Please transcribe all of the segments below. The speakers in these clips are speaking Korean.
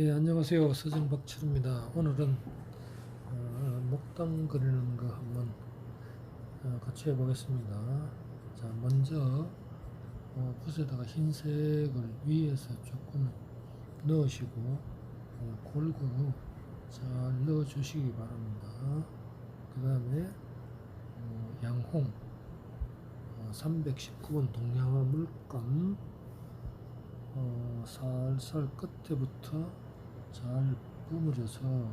예, 안녕하세요. 서정 박철입니다. 오늘은 어, 목당 그리는 거 한번 어, 같이 해보겠습니다. 자, 먼저 어, 붓에다가 흰색을 위에서 조금 넣으시고 어, 골고루 잘 넣어주시기 바랍니다. 그 다음에 어, 양홍 어, 319번 동양화 물감 어, 살살 끝에부터 잘 버무려서 어,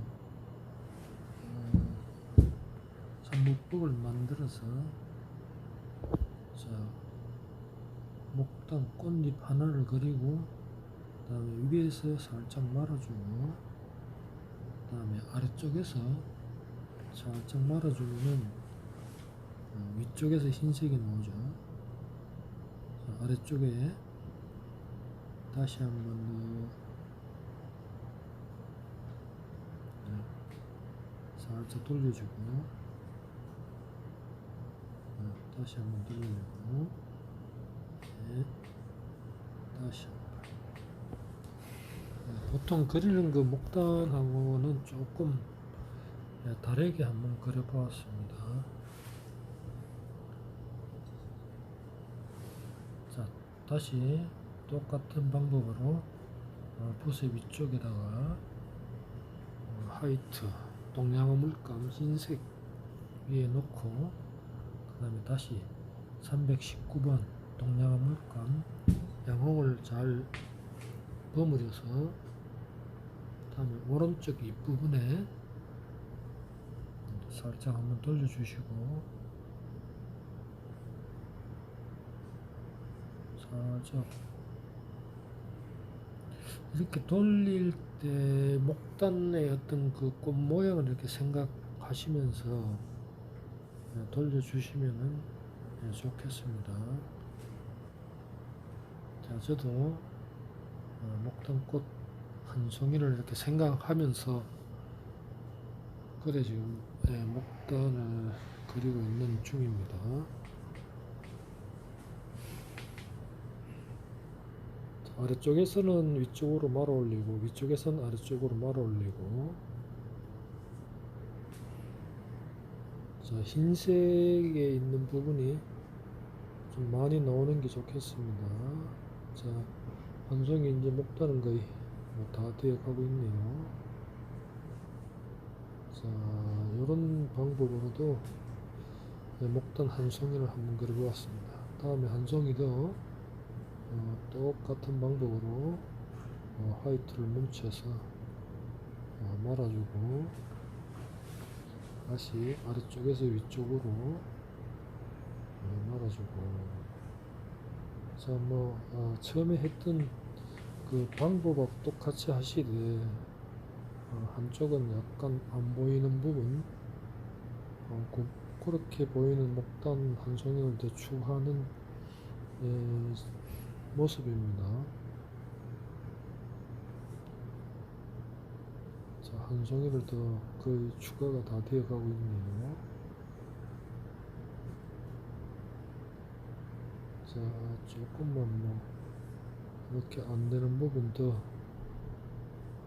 산목복을 만들어서 자 목당 꽃잎 하나를 그리고 그 다음에 위에서 살짝 말아주고 그 다음에 아래쪽에서 살짝 말아주면 어, 위쪽에서 흰색이 나오죠. 자, 아래쪽에 다시 한번 더 네. 살짝 돌려주고 네. 다시 한번 돌려주고 네. 다시 한번 네. 보통 그리는 그 목단하고는 조금 네, 다르게 한번 그려보았습니다. 자, 다시 똑같은 방법으로 어, 붓의 위쪽에다가 어, 화이트 동양화 물감 흰색 위에 놓고 그 다음에 다시 319번 동양화 물감 양홍을 잘 버무려서 그 다음에 오른쪽 윗부분에 살짝 한번 돌려주시고 살짝 이렇게 돌릴 때 목단의 어떤 그 꽃 모양을 이렇게 생각하시면서 예, 돌려주시면은 예, 좋겠습니다. 자, 저도 어, 목단꽃 한 송이를 이렇게 생각하면서 그래 지금 예, 목단을 그리고 있는 중입니다. 아래쪽에서는 위쪽으로 말아 올리고 위쪽에서는 아래쪽으로 말아 올리고. 자 흰색에 있는 부분이 좀 많이 나오는 게 좋겠습니다. 자 완성이 이제 목다는 거의 뭐 다 되어 가고 있네요. 자 이런 방법으로도 네, 목단 한 송이를 한번 그려보았습니다. 다음에 한 송이 더 어, 똑같은 방법으로 어, 화이트를 뭉쳐서 어, 말아주고 다시 아래쪽에서 위쪽으로 어, 말아주고. 자뭐 어, 처음에 했던 그 방법하고 똑같이 하시되 어, 한쪽은 약간 안 보이는 부분 어, 그, 그렇게 보이는 목단 한 송이를 대충 하는 예, 모습입니다. 자, 한 송이를 더 거의 추가가 다 되어 가고 있네요. 자, 조금만 뭐, 이렇게 안 되는 부분도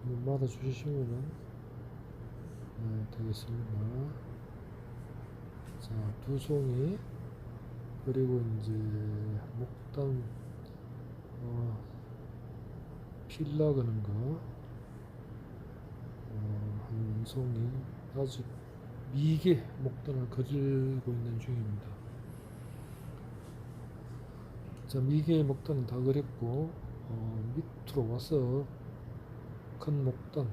한번 말아 주시면은 네, 되겠습니다. 자, 두 송이, 그리고 이제 목단 어, 필라 거, 어, 한 송이 아주 미개 목단을 그리고 있는 중입니다. 자, 미개 목단은 다 그렸고, 어, 밑으로 와서 큰 목단,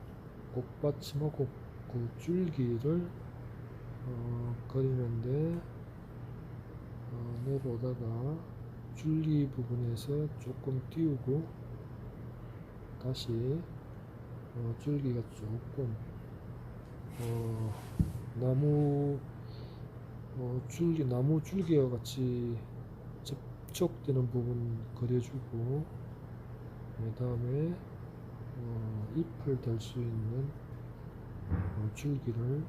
꽃받침하고 그 줄기를 어, 그리는데, 어, 내려오다가 줄기 부분에서 조금 띄우고 다시 어, 줄기가 조금 어, 나무 어, 줄기 나무 줄기와 같이 접촉되는 부분 그려주고 그 다음에 어, 잎을 달 수 있는 어, 줄기를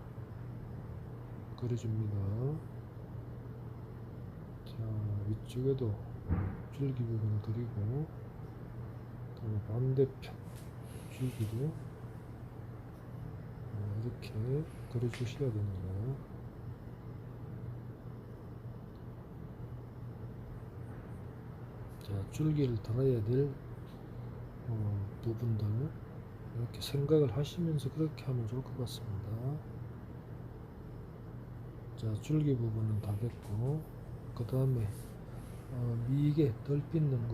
그려줍니다. 자 위쪽에도 줄기 부분을 그리고 그다음에 반대편 줄기도 이렇게 그려주셔야 됩니다. 자, 줄기를 달아야 될 어, 부분들 이렇게 생각을 하시면서 그렇게 하면 좋을 것 같습니다. 자, 줄기 부분은 다 됐고 그 다음에 어, 미개 덜 핀는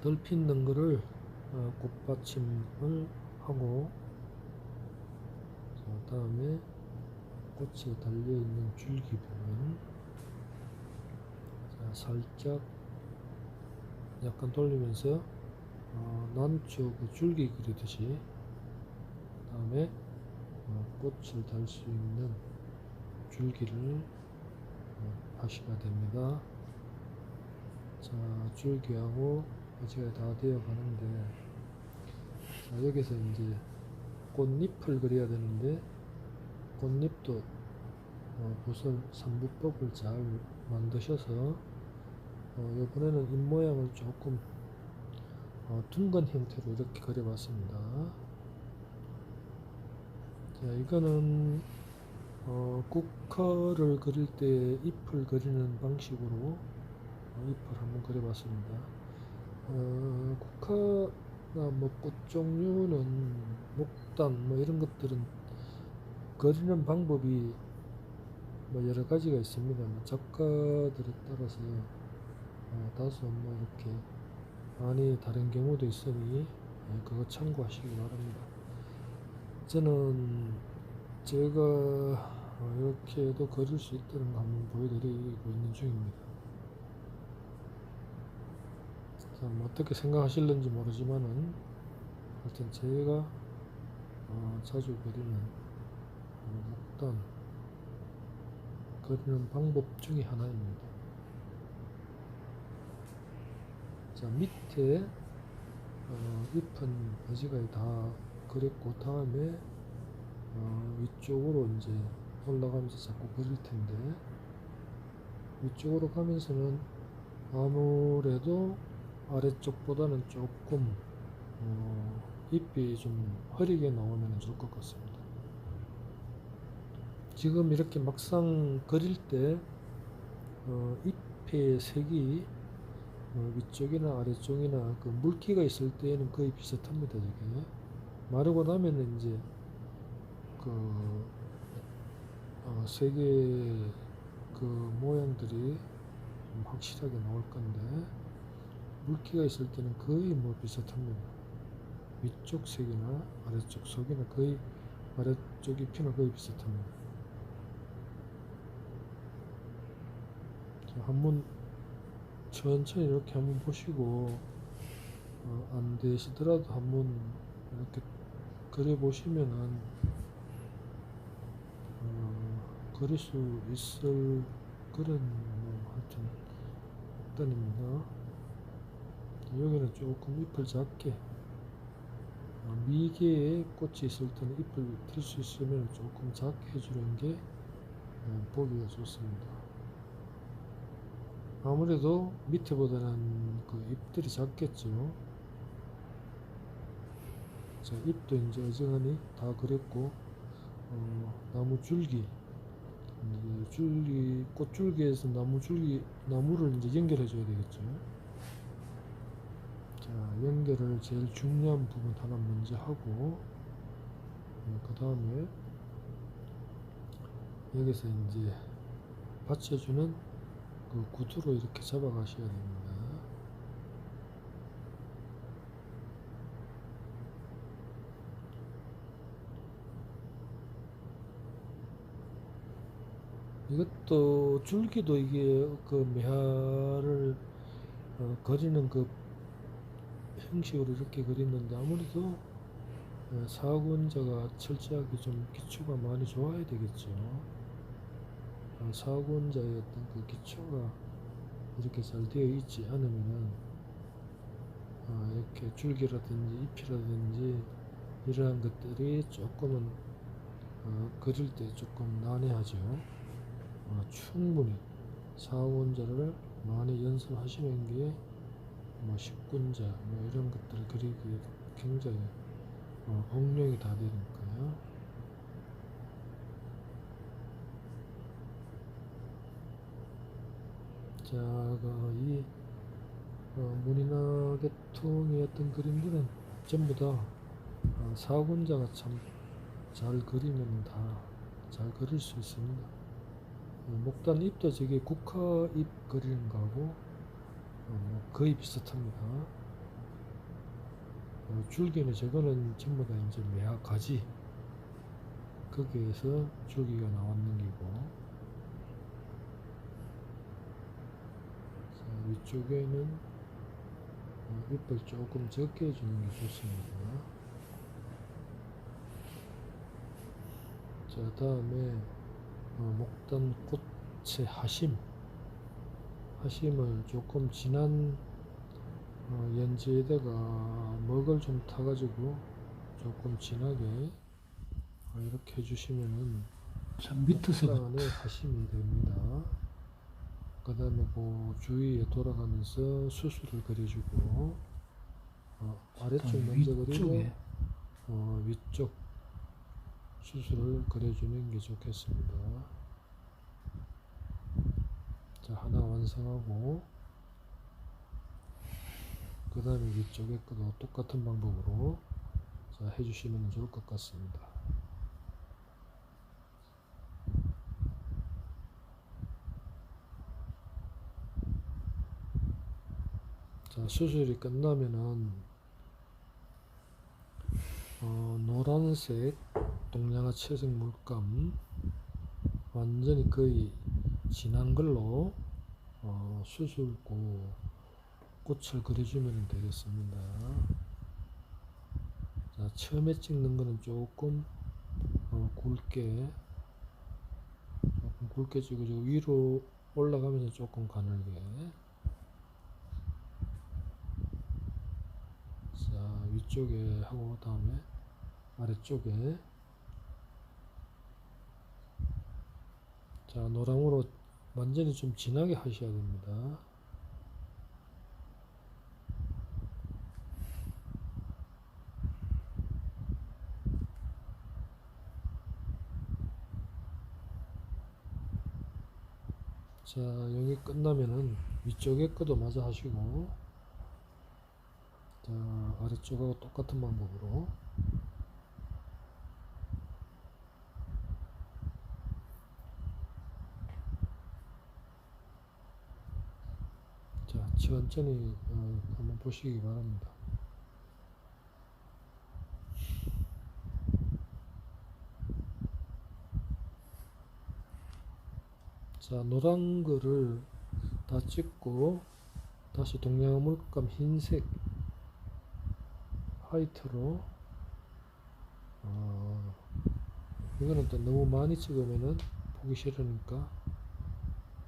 거덜 핀는 거를 어, 꽃받침을 하고 자, 다음에 꽃에 달려 있는 줄기 부분 자, 살짝 약간 돌리면서 어, 난초 그 줄기 그리듯이 다음에 어, 꽃을 달 수 있는 줄기를 어, 하셔야 됩니다. 자, 줄기하고 이제 다 되어 가는데 자, 여기서 이제 꽃잎을 그려야 되는데 꽃잎도 어, 우선 삼부법을 잘 만드셔서 어, 이번에는 잎 모양을 조금 어, 둥근 형태로 이렇게 그려봤습니다. 자, 이거는 어, 국화를 그릴 때 잎을 그리는 방식으로 어, 잎을 한번 그려봤습니다. 어, 국화나 뭐 꽃 종류는 목단 뭐 이런 것들은 그리는 방법이 뭐 여러 가지가 있습니다. 뭐 작가들에 따라서 어, 다소 뭐 이렇게 많이 다른 경우도 있으니 예, 그거 참고하시기 바랍니다. 저는 제가 어, 이렇게도 그릴 수 있다는 거 한번 보여드리고 있는 중입니다. 자, 뭐 어떻게 생각하실는지 모르지만은 하여튼 제가 어, 자주 그리는 어, 목단 그리는 방법 중에 하나입니다. 자 밑에 어, 잎은 바지가이 다 그렸고 다음에 어, 위쪽으로 이제 올라가면서 자꾸 그릴 텐데 위쪽으로 가면서는 아무래도 아래쪽보다는 조금 어, 잎이 좀 흐리게 나오면 좋을 것 같습니다. 지금 이렇게 막상 그릴 때 어, 잎의 색이 어, 위쪽이나 아래쪽이나 그 물기가 있을 때에는 거의 비슷합니다. 이게 마르고 나면은 이제 그 어, 색의 그 모양들이 좀 확실하게 나올 건데 물기가 있을 때는 거의 뭐 비슷합니다. 위쪽 색이나 아래쪽 색이나 거의 아래쪽 잎이나 거의 비슷합니다. 자, 한번 천천히 이렇게 한번 보시고 어, 안 되시더라도 한번 이렇게 그려 보시면은 어, 그릴 수 있을 그런 뭐 하여튼 목단입니다. 여기는 조금 잎을 작게 어, 미개에 꽃이 있을 때는 잎을 들수 있으면 조금 작게 해주는 게 어, 보기가 좋습니다. 아무래도 밑에보다는 그 잎들이 작겠죠. 자, 잎도 이제 어지간히 다 그렸고, 어, 나무 줄기, 줄기, 꽃줄기에서 나무 줄기, 나무를 이제 연결해 줘야 되겠죠. 자, 연결을 제일 중요한 부분 하나 먼저 하고, 그 다음에 여기서 이제 받쳐주는 그 구두로 이렇게 잡아 가셔야 됩니다. 이것도 줄기도 이게 그 매화를 어, 그리는 그 형식으로 이렇게 그리는데 아무래도 어, 사군자가 철저하게 좀 기초가 많이 좋아야 되겠죠. 어, 사군자의 어떤 그 기초가 이렇게 잘 되어 있지 않으면은 어, 이렇게 줄기라든지 잎이라든지 이러한 것들이 조금은 어, 그릴 때 조금 난해하죠. 어, 충분히 사원자를 많이 연습하시는 게뭐 십군자 뭐 이런 것들을 그리기 굉장히 어, 공룡이 다 되니까요. 자, 그 이 어, 문이나 계통의 어떤 그림들은 전부 다 어, 사군자가 참 잘 그리면 다 잘 그릴 수 있습니다. 어, 목단 잎도 저게 국화 잎 그리는 거하고 어, 뭐 거의 비슷합니다. 어, 줄기는 저거는 전부 다 이제 매화 가지 거기에서 줄기가 나왔는 기고 자, 위쪽에는 어, 잎을 조금 적게 해주는 게 좋습니다. 자 다음에 어, 목단 꽃의 하심 하심을 조금 진한 어, 연지에다가 먹을 좀 타가지고 조금 진하게 어, 이렇게 해주시면은 자, 밑에서 목단에 하심이 됩니다. 그 다음에 그 주위에 돌아가면서 수술을 그려주고 어, 아래쪽 먼저 그리고 어, 위쪽 수술을 그려주는 게 좋겠습니다. 자, 하나 완성하고, 그 다음에 위쪽에 것도 똑같은 방법으로 자, 해주시면 좋을 것 같습니다. 자, 수술이 끝나면은 어, 노란색 동양화 채색 물감 완전히 거의 진한 걸로 어, 수술고 꽃을 그려주면 되겠습니다. 자, 처음에 찍는 거는 조금 어, 굵게 조금 굵게 찍어주고 위로 올라가면서 조금 가늘게 자 위쪽에 하고 다음에 아래쪽에 자 노랑으로 완전히 좀 진하게 하셔야 됩니다. 자 여기 끝나면은 위쪽에 거도 마저 하시고 자 아래쪽하고 똑같은 방법으로 자 천천히 어, 한번 보시기 바랍니다. 자 노란 거를 다 찍고 다시 동양화 물감 흰색 화이트로 어, 이거는 또 너무 많이 찍으면은 보기 싫으니까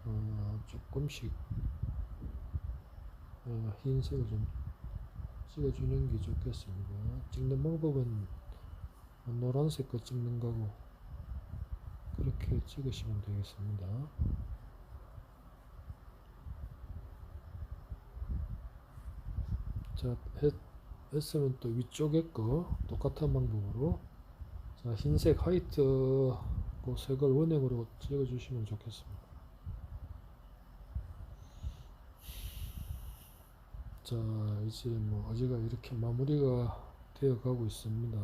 어, 조금씩 어, 흰색을 좀 찍어주는 게 좋겠습니다. 찍는 방법은 노란색 거 찍는 거고 그렇게 찍으시면 되겠습니다. 자, 했, 했으면 또 위쪽에 거 똑같은 방법으로 자, 흰색 화이트 그 색을 원형으로 찍어주시면 좋겠습니다. 자, 이제 뭐 어제가 이렇게 마무리가 되어 가고 있습니다.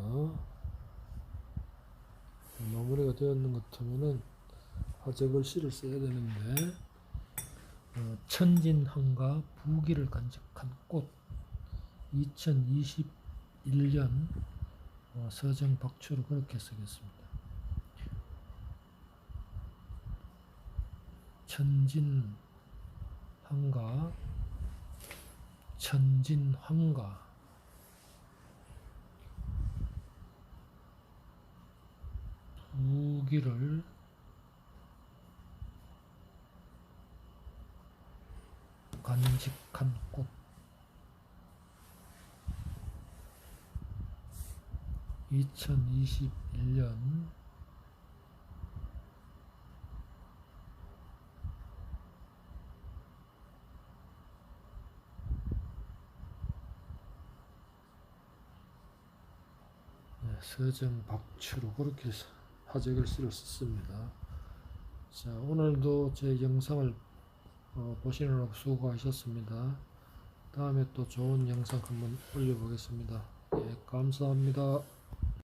마무리가 되었는 것 같으면은 화재 글씨를 써야 되는데 어, 천진항과 부기를 간직한 꽃 2021년 어, 서정 박초로 그렇게 쓰겠습니다. 천진항과 천진황가. 부기를 간직한 꽃. 2021년 서정 박추로 그렇게 화제 글씨를 썼습니다. 자, 오늘도 제 영상을 어, 보시느라 수고하셨습니다. 다음에 또 좋은 영상 한번 올려보겠습니다. 예, 감사합니다.